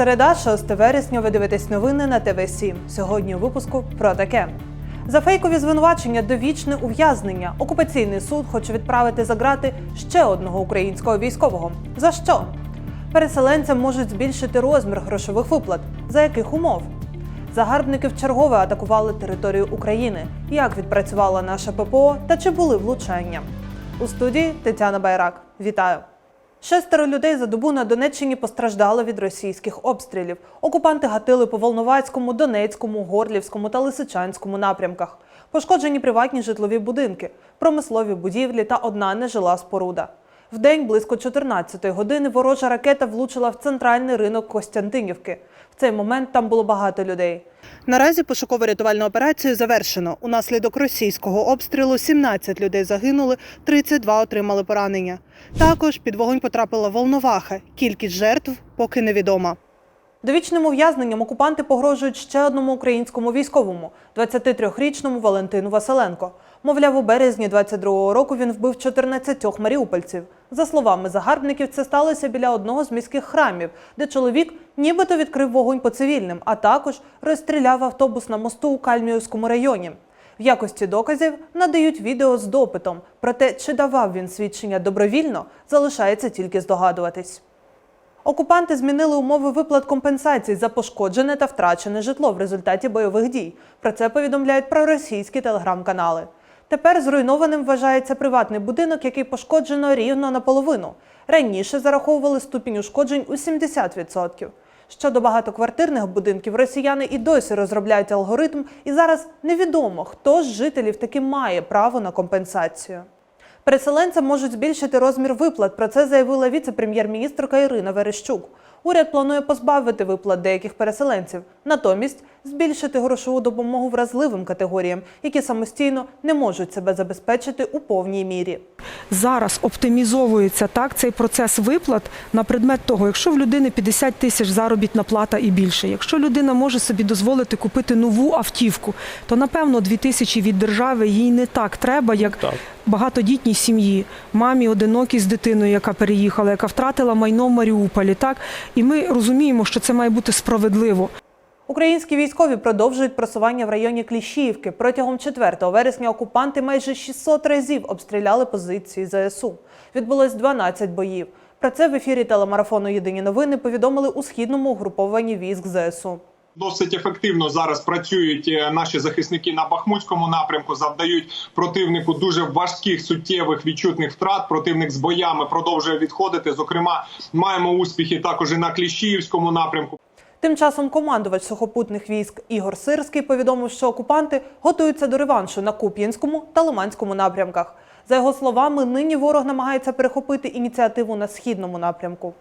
Середа, 6 вересня, ви дивитесь новини на ТВ 7 Сьогодні у випуску про таке. За фейкові звинувачення довічне ув'язнення. Окупаційний суд хоче відправити за ґрати ще одного українського військового. За що? Переселенцям можуть збільшити розмір грошових виплат. За яких умов? Загарбники вчергове атакували територію України. Як відпрацювала наша ППО та чи були влучання? У студії Тетяна Байрак. Вітаю! Шестеро людей за добу на Донеччині постраждало від російських обстрілів. Окупанти гатили по Волновацькому, Донецькому, Горлівському та Лисичанському напрямках. Пошкоджені приватні житлові будинки, промислові будівлі та одна нежила споруда. Вдень близько 14-ї години ворожа ракета влучила в центральний ринок Костянтинівки. В цей момент там було багато людей. Наразі пошуково-рятувальну операцію завершено. Унаслідок російського обстрілу 17 людей загинули, 32 отримали поранення. Також під вогонь потрапила Волноваха. Кількість жертв поки невідома. Довічним ув'язненням окупанти погрожують ще одному українському військовому 23-річному Валентину Василенко. Мовляв, у березні 22-го року він вбив 14 маріупольців. За словами загарбників, це сталося біля одного з міських храмів, де чоловік нібито відкрив вогонь по цивільним, а також розстріляв автобус на мосту у Кальміївському районі. В якості доказів надають відео з допитом. Проте, чи давав він свідчення добровільно, залишається тільки здогадуватись. Окупанти змінили умови виплат компенсацій за пошкоджене та втрачене житло в результаті бойових дій. Про це повідомляють проросійські телеграм-канали. Тепер зруйнованим вважається приватний будинок, який пошкоджено рівно наполовину. Раніше зараховували ступінь ушкоджень у 70%. Щодо багатоквартирних будинків, росіяни і досі розробляють алгоритм, і зараз невідомо, хто з жителів таки має право на компенсацію. Переселенцям можуть збільшити розмір виплат. Про це заявила віце-прем'єр-міністрка Ірина Верещук. Уряд планує позбавити виплат деяких переселенців, натомість збільшити грошову допомогу вразливим категоріям, які самостійно не можуть себе забезпечити у повній мірі. зараз оптимізовується так цей процес виплат на предмет того, якщо в людини 50 тисяч заробітна плата і більше, якщо людина може собі дозволити купити нову автівку, то напевно 2 тисячі від держави їй не так треба, як Так. Багатодітній сім'ї, мамі одинокій з дитиною, яка переїхала, яка втратила майно в Маріуполі. Так і ми розуміємо, що це має бути справедливо. Українські військові продовжують просування в районі Кліщіївки. Протягом 4 вересня окупанти майже 600 разів обстріляли позиції ЗСУ. Відбулось 12 боїв. Про це в ефірі телемарафону Єдині новини повідомили у східному угрупованні військ ЗСУ. Досить ефективно зараз працюють е, наші захисники на Бахмутському напрямку, завдають противнику дуже важких суттєвих відчутних втрат. Противник з боями продовжує відходити. Зокрема, маємо успіхи також і на Кліщіївському напрямку. Тим часом командувач сухопутних військ Ігор Сирський повідомив, що окупанти готуються до реваншу на Куп'янському та Лиманському напрямках. За його словами, нині ворог намагається перехопити ініціативу на східному напрямку.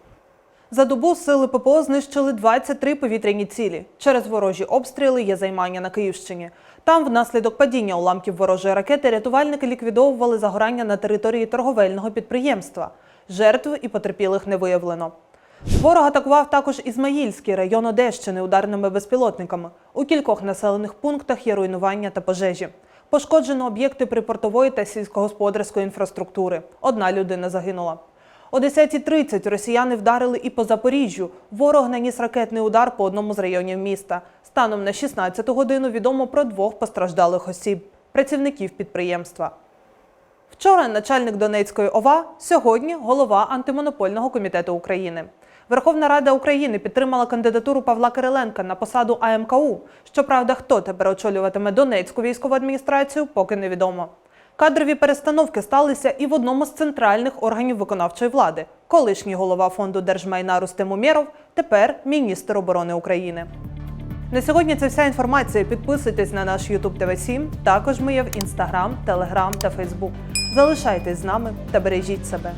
За добу сили ППО знищили 23 повітряні цілі. Через ворожі обстріли є займання на Київщині. Там, внаслідок падіння уламків ворожої ракети, рятувальники ліквідовували загорання на території торговельного підприємства. Жертв і потерпілих не виявлено. Ворог атакував також Ізмаїльський район Одещини ударними безпілотниками. У кількох населених пунктах є руйнування та пожежі. Пошкоджено об'єкти припортової та сільськогосподарської інфраструктури. Одна людина загинула. О 10.30 росіяни вдарили і по Запоріжжю. Ворог наніс ракетний удар по одному з районів міста. Станом на 16 годину відомо про двох постраждалих осіб працівників підприємства. Вчора начальник Донецької ОВА, сьогодні голова антимонопольного комітету України. Верховна Рада України підтримала кандидатуру Павла Кириленка на посаду АМКУ. Щоправда, хто тепер очолюватиме Донецьку військову адміністрацію, поки невідомо. Кадрові перестановки сталися і в одному з центральних органів виконавчої влади. Колишній голова фонду держмайна Рустем Умєров, тепер міністр оборони України. На сьогодні це вся інформація. Підписуйтесь на наш YouTube TV 7 Також ми є в Instagram, Telegram та Facebook. Залишайтесь з нами та бережіть себе.